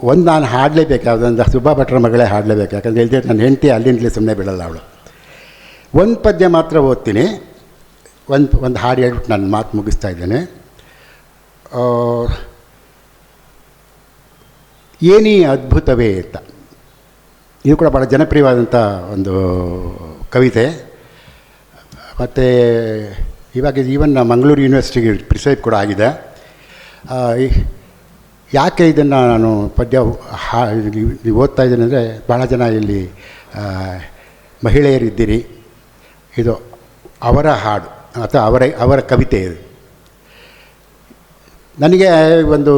ಒಂದು ನಾನು ಹಾಡಲೇಬೇಕು ಯಾವುದೊಂದು ಸುಬ್ಬಾ ಭಟ್ರ ಮಗಳೇ ಹಾಡಲೇಬೇಕು. ಯಾಕಂದರೆ ಇಲ್ಲದೆ ನನ್ನ ಹೆಂಡತಿ ಅಲ್ಲಿಂದಲೇ ಸುಮ್ಮನೆ ಬಿಡಲ್ಲ ಅವಳು. ಒಂದು ಪದ್ಯ ಮಾತ್ರ ಓದ್ತೀನಿ. ಒಂದು ಒಂದು ಹಾಡು ಹೇಳ್ಬಿಟ್ಟು ನನ್ನ ಮಾತು ಮುಗಿಸ್ತಾ ಇದ್ದೇನೆ. ಏನೀ ಅದ್ಭುತವೇ ಅಂತ. ಇದು ಕೂಡ ಭಾಳ ಜನಪ್ರಿಯವಾದಂಥ ಒಂದು ಕವಿತೆ. ಮತ್ತು ಇವಾಗ ಈವನ್ ಮಂಗಳೂರು ಯೂನಿವರ್ಸಿಟಿಗೆ ಪ್ರಿಸೈಡ್ ಕೂಡ ಆಗಿದೆ. ಯಾಕೆ ಇದನ್ನು ನಾನು ಪದ್ಯ ಹಾ ಓದ್ತಾ ಇದ್ದೀನಿ ಅಂದರೆ ಭಾಳ ಜನ ಇಲ್ಲಿ ಮಹಿಳೆಯರಿದ್ದೀರಿ. ಇದು ಅವರ ಹಾಡು, ಅಥವಾ ಅವರ ಅವರ ಕವಿತೆ ಇದು. ನನಗೆ ಒಂದು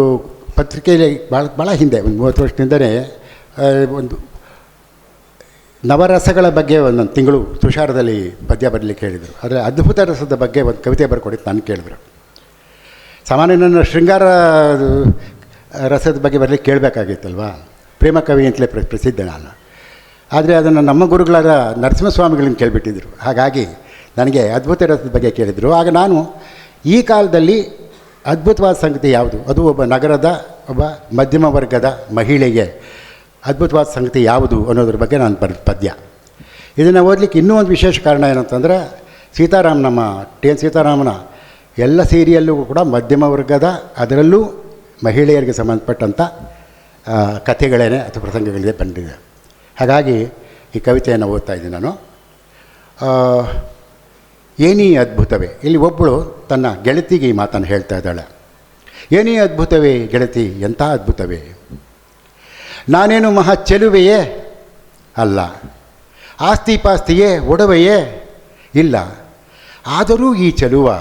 ಪತ್ರಿಕೆಯಲ್ಲಿ ಭಾಳ ಭಾಳ ಹಿಂದೆ, ಒಂದು ಮೂವತ್ತು ವರ್ಷದಿಂದಲೇ ಒಂದು ನವರಸಗಳ ಬಗ್ಗೆ ಒಂದೊಂದು ತಿಂಗಳು ತುಷಾರದಲ್ಲಿ ಪದ್ಯ ಬರಲಿಕ್ಕೆ ಹೇಳಿದರು. ಆದರೆ ಅದ್ಭುತ ರಸದ ಬಗ್ಗೆ ಒಂದು ಕವಿತೆ ಬರ್ಕೊಡಿ ನಾನು ಕೇಳಿದ್ರು. ಸಾಮಾನ್ಯ ನನ್ನ ಶೃಂಗಾರ ರಸದ ಬಗ್ಗೆ ಬರಲಿಕ್ಕೆ ಕೇಳಬೇಕಾಗಿತ್ತಲ್ವಾ? ಪ್ರೇಮ ಕವಿ ಅಂತಲೇ ಪ್ರ, ಪ್ರಸಿದ್ಧ ನಾನು. ಆದರೆ ಅದನ್ನು ನಮ್ಮ ಗುರುಗಳಾದ ನರಸಿಂಹಸ್ವಾಮಿಗಳನ್ನು ಕೇಳಿಬಿಟ್ಟಿದ್ರು. ಹಾಗಾಗಿ ನನಗೆ ಅದ್ಭುತ ರಸದ ಬಗ್ಗೆ ಕೇಳಿದರು. ಆಗ ನಾನು ಈ ಕಾಲದಲ್ಲಿ ಅದ್ಭುತವಾದ ಸಂಗತಿ ಯಾವುದು? ಅದು ಒಬ್ಬ ನಗರದ, ಒಬ್ಬ ಮಧ್ಯಮ ವರ್ಗದ ಮಹಿಳೆಗೆ ಅದ್ಭುತವಾದ ಸಂಗತಿ ಯಾವುದು ಅನ್ನೋದ್ರ ಬಗ್ಗೆ ನಾನು ಬರ್ ಪದ್ಯ. ಇದನ್ನು ಓದಲಿಕ್ಕೆ ಇನ್ನೂ ಒಂದು ವಿಶೇಷ ಕಾರಣ ಏನಂತಂದರೆ ಸೀತಾರಾಮ್ ನಮ್ಮ ಟಿ ಎನ್ ಸೀತಾರಾಮನ ಎಲ್ಲ ಸೀರಿಯಲ್ಲೂ ಕೂಡ ಮಧ್ಯಮ ವರ್ಗದ, ಅದರಲ್ಲೂ ಮಹಿಳೆಯರಿಗೆ ಸಂಬಂಧಪಟ್ಟಂಥ ಕಥೆಗಳೇನೆ ಅಥವಾ ಪ್ರಸಂಗಗಳಿದೆ ಬಂದಿದೆ. ಹಾಗಾಗಿ ಈ ಕವಿತೆಯನ್ನು ಓದ್ತಾ ಇದ್ದೀನಿ ನಾನು. ಏನೀ ಅದ್ಭುತವೇ? ಇಲ್ಲಿ ಒಬ್ಬಳು ತನ್ನ ಗೆಳತಿಗೆ ಈ ಮಾತನ್ನು ಹೇಳ್ತಾ ಇದ್ದಾಳೆ. ಏನೇ ಅದ್ಭುತವೇ ಗೆಳತಿ, ಎಂಥ ಅದ್ಭುತವೇ? ನಾನೇನು ಮಹಾ ಚೆಲುವೆಯೇ? ಅಲ್ಲ. ಆಸ್ತಿ ಪಾಸ್ತಿಯೇ, ಒಡವೆಯೇ? ಇಲ್ಲ. ಆದರೂ ಈ ಚೆಲುವ,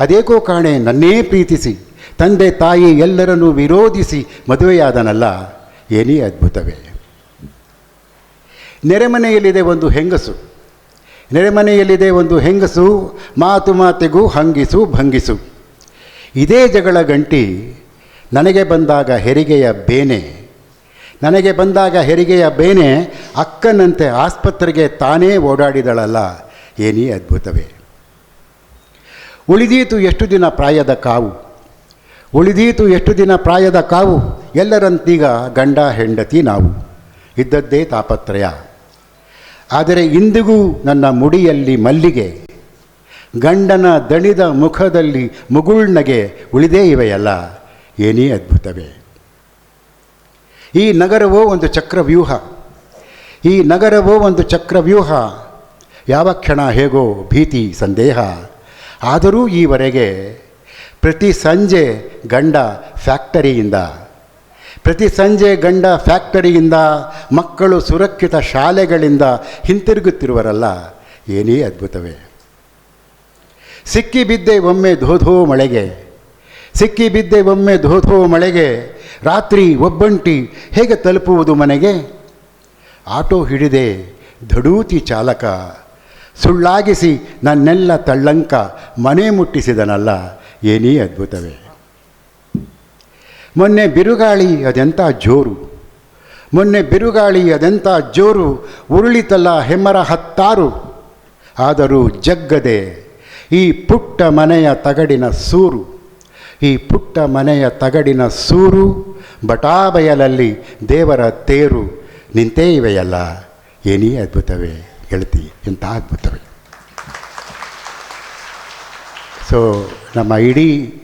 ಅದೇಕೋ ಕಾಣೆ ನನ್ನೇ ಪ್ರೀತಿಸಿ ತಂದೆ ತಾಯಿ ಎಲ್ಲರನ್ನೂ ವಿರೋಧಿಸಿ ಮದುವೆಯಾದನಲ್ಲ, ಏನೇ ಅದ್ಭುತವೇ. ನೆರೆಮನೆಯಲ್ಲಿದೆ ಒಂದು ಹೆಂಗಸು. ನೆರೆಮನೆಯಲ್ಲಿದೆ ಒಂದು ಹೆಂಗಸು, ಮಾತು ಮಾತಿಗೂ ಹಂಗಿಸು ಭಂಗಿಸು. ಇದೇ ಜಗಳ ಗಂಟಿ, ನನಗೆ ಬಂದಾಗ ಹೆರಿಗೆಯ ಬೇನೆ. ನನಗೆ ಬಂದಾಗ ಹೆರಿಗೆಯ ಬೇನೆ, ಅಕ್ಕನಂತೆ ಆಸ್ಪತ್ರೆಗೆ ತಾನೇ ಓಡಾಡಿದಳಲ್ಲ, ಏನೇ ಅದ್ಭುತವೇ. ಉಳಿದೀತು ಎಷ್ಟು ದಿನ ಪ್ರಾಯದ ಕಾವು. ಉಳಿದೀತು ಎಷ್ಟು ದಿನ ಪ್ರಾಯದ ಕಾವು? ಎಲ್ಲರಂತೀಗ ಗಂಡ ಹೆಂಡತಿ ನಾವು. ಇದ್ದದ್ದೇ ತಾಪತ್ರಯ. ಆದರೆ ಇಂದಿಗೂ ನನ್ನ ಮುಡಿಯಲ್ಲಿ ಮಲ್ಲಿಗೆ. ಗಂಡನ ದಣಿದ ಮುಖದಲ್ಲಿ ಮುಗುಳ್ನಗೆ ಉಳಿದೇ ಇವೆಯಲ್ಲ. ಏನೇ ಅದ್ಭುತವೇ. ಈ ನಗರವೋ ಒಂದು ಚಕ್ರವ್ಯೂಹ. ಈ ನಗರವೋ ಒಂದು ಚಕ್ರವ್ಯೂಹ. ಯಾವ ಕ್ಷಣ ಹೇಗೋ ಭೀತಿ, ಸಂದೇಹ. ಆದರೂ ಈವರೆಗೆ ಪ್ರತಿ ಸಂಜೆ ಗಂಡ ಫ್ಯಾಕ್ಟರಿಯಿಂದ, ಪ್ರತಿ ಸಂಜೆ ಗಂಡ ಫ್ಯಾಕ್ಟರಿಯಿಂದ, ಮಕ್ಕಳು ಸುರಕ್ಷಿತ ಶಾಲೆಗಳಿಂದ ಹಿಂತಿರುಗುತ್ತಿರುವರಲ್ಲ, ಏನೇ ಅದ್ಭುತವೇ. ಸಿಕ್ಕಿ ಬಿದ್ದೆ ಒಮ್ಮೆ ಧೋಧೋ ಮಳೆಗೆ, ಸಿಕ್ಕಿ ಬಿದ್ದೆ ಒಮ್ಮೆ ಧೋಧೋ ಮಳೆಗೆ, ರಾತ್ರಿ ಒಬ್ಬಂಟಿ ಹೇಗೆ ತಲುಪುವುದು ಮನೆಗೆ? ಆಟೋ ಹಿಡಿದೆ ಧಡೂತಿ ಚಾಲಕ, ಸುಳ್ಳಾಗಿಸಿ ನನ್ನೆಲ್ಲ ತಳ್ಳಂಕ ಮನೆ ಮುಟ್ಟಿಸಿದನಲ್ಲ ಏನೇ ಅದ್ಭುತವೇ. ಮೊನ್ನೆ ಬಿರುಗಾಳಿ ಅದೆಂಥ ಜೋರು, ಮೊನ್ನೆ ಬಿರುಗಾಳಿ ಅದೆಂಥ ಜೋರು ಉರುಳಿತಲ್ಲ ಹೆಮ್ಮರ ಹತ್ತಾರು, ಆದರೂ ಜಗ್ಗದೆ ಈ ಪುಟ್ಟ ಮನೆಯ ತಗಡಿನ ಸೂರು, ಈ ಪುಟ್ಟ ಮನೆಯ ತಗಡಿನ ಸೂರು ಬಟಾಬಯಲಲ್ಲಿ ದೇವರ ತೇರು ನಿಂತೇ ಇವೆಯಲ್ಲ, ಏನೇ ಅದ್ಭುತವೇ ಗೆಳತಿ ಎಂಥ ಅದ್ಭುತವೇ. ಸೊ ನಮ್ಮ ಇಡೀ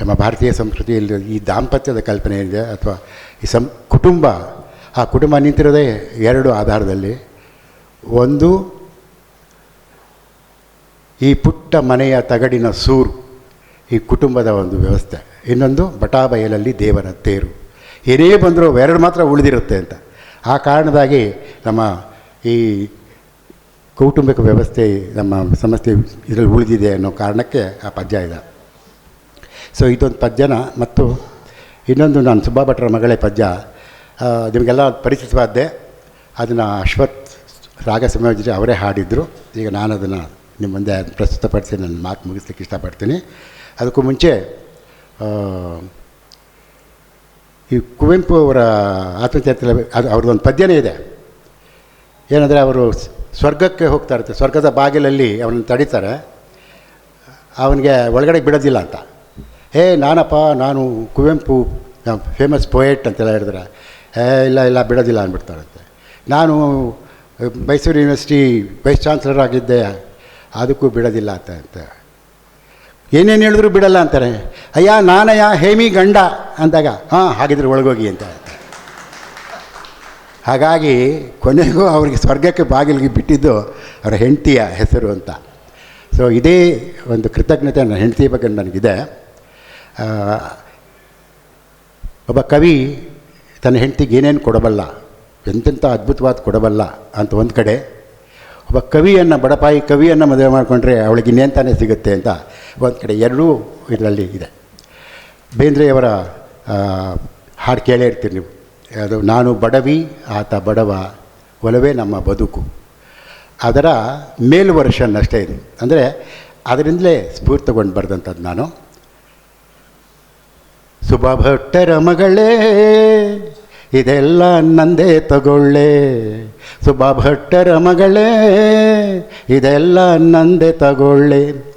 ನಮ್ಮ ಭಾರತೀಯ ಸಂಸ್ಕೃತಿಯಲ್ಲಿ ಈ ದಾಂಪತ್ಯದ ಕಲ್ಪನೆ ಇದೆ ಅಥವಾ ಈ ಸಂ, ಕುಟುಂಬ, ಆ ಕುಟುಂಬ ನಿಂತಿರೋದೇ ಎರಡು ಆಧಾರದಲ್ಲಿ. ಒಂದು, ಈ ಪುಟ್ಟ ಮನೆಯ ತಗಡಿನ ಸೂರು, ಈ ಕುಟುಂಬದ ಒಂದು ವ್ಯವಸ್ಥೆ. ಇನ್ನೊಂದು, ಬಟಾಬಯಲಲ್ಲಿ ದೇವರ ತೇರು. ಏನೇ ಬಂದರೂ ಎರಡು ಮಾತ್ರ ಉಳಿದಿರುತ್ತೆ ಅಂತ. ಆ ಕಾರಣದಾಗಿ ನಮ್ಮ ಈ ಕೌಟುಂಬಿಕ ವ್ಯವಸ್ಥೆ ನಮ್ಮ ಸಮಸ್ಯೆ ಇದರಲ್ಲಿ ಉಳಿದಿದೆ ಅನ್ನೋ ಕಾರಣಕ್ಕೆ ಆ ಪದ್ಯ ಇದೆ. ಸೊ ಇದೊಂದು ಪದ್ಯನ ಮತ್ತು ಇನ್ನೊಂದು ನಾನು ಸುಬ್ಬಾ ಭಟ್ರ ಮಗಳೇ ಪದ್ಯ. ನಿಮಗೆಲ್ಲ ಪರಿಚಿತವಾದ್ದೆ ಅದನ್ನು ಅಶ್ವಥ್ ರಾಗ ಸಂಯೋಜನೆ ಅವರೇ ಹಾಡಿದರು. ಈಗ ನಾನು ಅದನ್ನು ನಿಮ್ಮ ಮುಂದೆ ಪ್ರಸ್ತುತಪಡಿಸಿ ನನ್ನ ಮಾತು ಮುಗಿಸ್ಲಿಕ್ಕೆ ಇಷ್ಟಪಡ್ತೀನಿ. ಅದಕ್ಕೂ ಮುಂಚೆ ಈ ಕುವೆಂಪು ಅವರ ಆತ್ಮಚರಿತ್ರೆ ಅದು ಅವ್ರದ್ದೊಂದು ಪದ್ಯನೇ ಇದೆ. ಏನಂದರೆ ಅವರು ಸ್ವರ್ಗಕ್ಕೆ ಹೋಗ್ತಾ ಇರ್ತಾರೆ ಸ್ವರ್ಗದ ಬಾಗಿಲಲ್ಲಿ ಅವನನ್ನು ತಡೀತಾರೆ. ಅವನಿಗೆ ಒಳಗಡೆ ಬಿಡೋದಿಲ್ಲ ಅಂತ. ಹೇ ನಾನಪ್ಪ, ನಾನು ಕುವೆಂಪು ಫೇಮಸ್ ಪೋಯೆಟ್ ಅಂತೆಲ್ಲ ಹೇಳಿದ್ರೆ ಏ ಇಲ್ಲ ಇಲ್ಲ, ಬಿಡೋದಿಲ್ಲ ಅಂದ್ಬಿಡ್ತಾರಂತೆ ನಾನು ಮೈಸೂರು ಯೂನಿವರ್ಸಿಟಿ ವೈಸ್ ಚಾನ್ಸಲರ್ ಆಗಿದ್ದೆ. ಅದಕ್ಕೂ ಬಿಡೋದಿಲ್ಲ ಅಂತ ಅಂತ. ಏನೇನು ಹೇಳಿದ್ರು ಬಿಡಲ್ಲ ಅಂತಾರೆ. ಅಯ್ಯ, ನಾನಯ್ಯ ಹೇಮಿ ಗಂಡ ಅಂದಾಗ, ಹಾಂ, ಹಾಗಿದ್ರೆ ಒಳಗೋಗಿ ಅಂತ. ಹಾಗಾಗಿ ಕೊನೆಗೂ ಅವರಿಗೆ ಸ್ವರ್ಗಕ್ಕೆ ಬಾಗಿಲಿಗೆ ಬಿಟ್ಟಿದ್ದು ಅವರ ಹೆಂಡತಿಯ ಹೆಸರು ಅಂತ. ಸೊ ಇದೇ ಒಂದು ಕೃತಜ್ಞತೆ ನನ್ನ ಹೆಂಡತಿ ಬಗ್ಗೆ ನನಗಿದೆ. ಒಬ್ಬ ಕವಿ ತನ್ನ ಹೆಂಡತಿಗೆ ಏನೇನು ಕೊಡಬಲ್ಲ, ಎಂತೆಂಥ ಅದ್ಭುತವಾದ ಕೊಡಬಲ್ಲ ಅಂತ ಒಂದು ಕಡೆ, ಒಬ್ಬ ಕವಿಯನ್ನು, ಬಡಪಾಯಿ ಕವಿಯನ್ನು ಮದುವೆ ಮಾಡಿಕೊಂಡ್ರೆ ಅವಳಿಗೆ ಇನ್ನೇನು ತಾನೇ ಸಿಗುತ್ತೆ ಅಂತ ಒಂದು ಕಡೆ ಎರಡೂ ಇದರಲ್ಲಿ ಇದೆ. ಬೇಂದ್ರೆಯವರ ಹಾಡು ಕೇಳೇ ಇರ್ತೀರಿ ನೀವು. ಅದು ನಾನು ಬಡವಿ, ಆತ ಬಡವ, ಒಲವೇ ನಮ್ಮ ಬದುಕು. ಅದರ ಮೇಲ್ ವರ್ಷನ್ ಅಷ್ಟೇ ಇದು. ಅಂದರೆ ಅದರಿಂದಲೇ ಸ್ಫೂರ್ತಿ ತಗೊಂಡು ಬರೆದಂಥದ್ದು ನಾನು. ಸುಭಭಟ್ಟರ ಮಗಳೇ, ಇದೆಲ್ಲ ನಂದೇ ತಗೊಳ್ಳೆ. ಸುಭಭಟ್ಟರ ಮಗಳೇ, ಇದೆಲ್ಲ ನಂದೇ ತಗೊಳ್ಳೆ.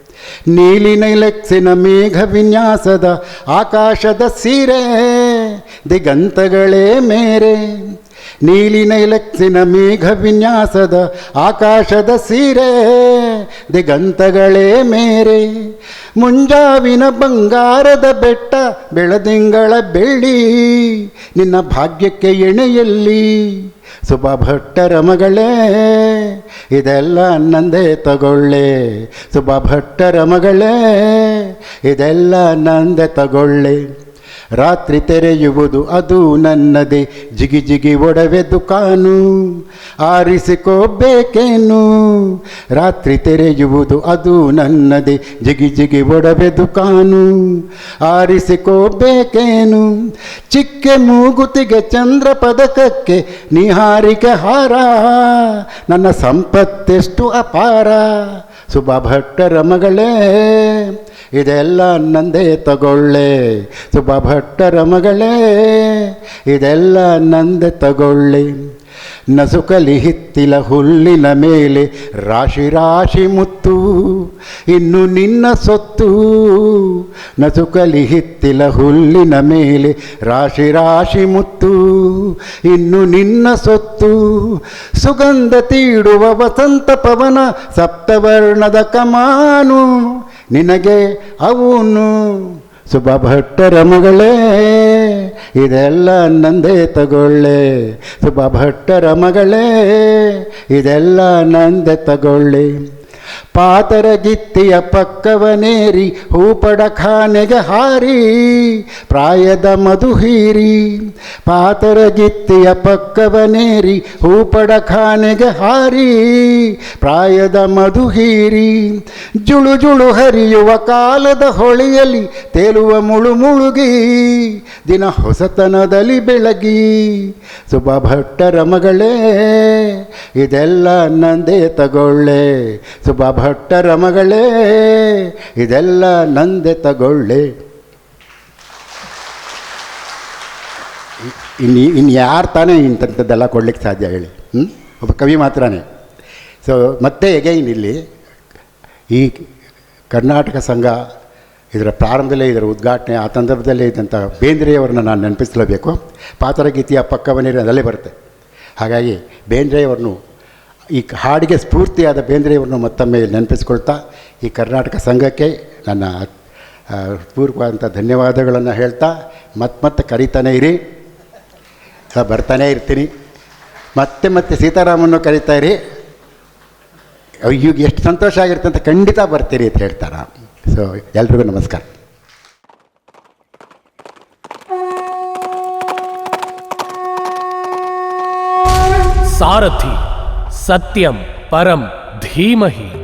ನೀಲಿ ನೈಲೆಕ್ಸಿನ ಮೇಘ ವಿನ್ಯಾಸದ ಆಕಾಶದ ಸೀರೆ ದಿಗಂತಗಳೇ ಮೇರೆ. ನೀಲಿ ನೈಲಕ್ಸಿನ ಮೇಘ ವಿನ್ಯಾಸದ ಆಕಾಶದ ಸೀರೆ. ದಿಗಂತಗಳೇ ಮೇರೆ. ಮುಂಜಾವಿನ ಬಂಗಾರದ ಬೆಟ್ಟ ಬೆಳದಿಂಗಳ ಬೆಳ್ಳಿ. ನಿನ್ನ ಭಾಗ್ಯಕ್ಕೆ ಎಣೆಯಲ್ಲಿ ಸುಭ ಭಟ್ಟರ ಮಗಳೇ ಇದೆಲ್ಲ ನಂದೇ ತಗೊಳ್ಳೆ ಸುಭ ಭಟ್ಟರ ಮಗಳೇ ಇದೆಲ್ಲ ನಂದೆ ತಗೊಳ್ಳೆ. ರಾತ್ರಿ ತೆರೆಯುವುದು ಅದು ನನ್ನದೇ. ಜಿಗಿ ಜಿಗಿ ಒಡವೆ ದುಕಾನು ಆರಿಸಿಕೋಬೇಕೇನು? ರಾತ್ರಿ ತೆರೆಯುವುದು ಅದು ನನ್ನದೇ. ಜಿಗಿ ಜಿಗಿ ಒಡವೆ ದುಕಾನು ಆರಿಸಿಕೋಬೇಕೇನು? ಚಿಕ್ಕೆ ಮೂಗುತಿಗೆ ಚಂದ್ರ ಪದಕಕ್ಕೆ ನಿಹಾರಿಕೆ ಹಾರ, ನನ್ನ ಸಂಪತ್ತೆಷ್ಟು ಅಪಾರ. ಸುಭಾ ಭಟ್ಟರ ಮಗಳೇ ಇದೆಲ್ಲ ನಂದೇ ತಗೊಳ್ಳೆ. ಸುಬ್ಬ ಭಟ್ಟರ ಮಗಳೇ, ಇದೆಲ್ಲ ನಂದೆ ತಗೊಳ್ಳಿ. ನಸುಕಲಿ ಹಿತ್ತಿಲ ಹುಲ್ಲಿನ ಮೇಲೆ ರಾಶಿ ರಾಶಿ ಮುತ್ತು, ಇನ್ನು ನಿನ್ನ ಸೊತ್ತು. ನಸುಕಲಿ ಹಿತ್ತಿಲ ಹುಲ್ಲಿನ ಮೇಲೆ ರಾಶಿ ರಾಶಿ ಮುತ್ತು, ಇನ್ನು ನಿನ್ನ ಸೊತ್ತು. ಸುಗಂಧ ತೀಡುವ ವಸಂತ ಪವನ ಸಪ್ತವರ್ಣದ ಕಮಾನು. ನಿನಗೆ ಅವನು ಸುಬ ಭಟ್ಟರ ಮಗಳೇ ಇದೆಲ್ಲ ನಂದೇ ತಗೊಳ್ಳೆ. ಸುಬ ಭಟ್ಟರ ಮಗಳೇ ಇದೆಲ್ಲ ನಂದೆ ತಗೊಳ್ಳೆ. ಪಾತರ ಗಿತ್ತಿಯ ಪಕ್ಕವನೇರಿ ಹೂಪಡಖಾನೆಗೆ ಹಾರಿ, ಪ್ರಾಯದ ಮಧುಹೀರಿ ಪಾತರ ಗಿತ್ತಿಯ ಪಕ್ಕವನೇರಿ ಹೂಪಡಖಾನೆಗೆ ಹಾರಿ, ಪ್ರಾಯದ ಮಧುಹೀರಿ ಜುಳು ಜುಳು ಹರಿಯುವ ಕಾಲದ ಹೊಳೆಯಲ್ಲಿ ತೇಲುವ ಮುಳು ಮುಳುಗಿ, ದಿನ ಹೊಸತನದಲ್ಲಿ ಬೆಳಗಿ. ಸುಬ ಭಟ್ಟರ ಮಗಳೇ ಇದೆಲ್ಲ ನಂದೇ ತಗೊಳ್ಳೆ ಸುಭ ಭಟ್ಟರ ಮಗಳೇ ಇದೆಲ್ಲ ನಂದೆ ತಗೊಳ್ಳೆ. ಇನ್ನು ಇನ್ನು ಯಾರು ತಾನೇ ಇಂಥದ್ದೆಲ್ಲ ಕೊಡ್ಲಿಕ್ಕೆ ಸಾಧ್ಯ ಹೇಳಿ ಹ್ಞೂ ಒಬ್ಬ ಕವಿ ಮಾತ್ರನೇ. ಸೊ ಮತ್ತೆ ಎಗೈನ್ ಇಲ್ಲಿ, ಈ ಕರ್ನಾಟಕ ಸಂಘ ಇದರ ಪ್ರಾರಂಭದಲ್ಲೇ, ಇದರ ಉದ್ಘಾಟನೆ ಆ ಸಂದರ್ಭದಲ್ಲೇ ಇದ್ದಂಥ ಬೇಂದ್ರೆಯವರನ್ನ ನಾನು ನೆನಪಿಸಲೇಬೇಕು ಪಾತ್ರಗೀತಿಯ ಪಕ್ಕ ಅದಲ್ಲೇ ಬರುತ್ತೆ. ಹಾಗಾಗಿ ಬೇಂದ್ರೆಯವರನ್ನು ಈ ಹಾಡಿಗೆ ಸ್ಫೂರ್ತಿಯಾದ ಬೇಂದ್ರೆಯವರನ್ನು ಮತ್ತೊಮ್ಮೆ ನೆನಪಿಸಿಕೊಳ್ತಾ ಈ ಕರ್ನಾಟಕ ಸಂಘಕ್ಕೆ ನನ್ನ ಪೂರ್ವವಾದಂಥ ಧನ್ಯವಾದಗಳನ್ನು ಹೇಳ್ತಾ ಮತ್ತೆ ಮತ್ತೆ ಕರೀತಾನೆ ಇರಿ. ಬರ್ತಾನೆ ಇರ್ತೀನಿ. ಮತ್ತೆ ಮತ್ತೆ ಸೀತಾರಾಮನ್ನು ಕರಿತಾ ಇರಿ. ಈಗ ಎಷ್ಟು ಸಂತೋಷ ಆಗಿರುತ್ತೆ ಅಂತ ಖಂಡಿತ ಬರ್ತೀರಿ ಅಂತ ಹೇಳ್ತಾರ. ಸೊ ಎಲ್ರಿಗೂ ನಮಸ್ಕಾರ. ಸಾರಥಿ. सत्यम परम धीमहि।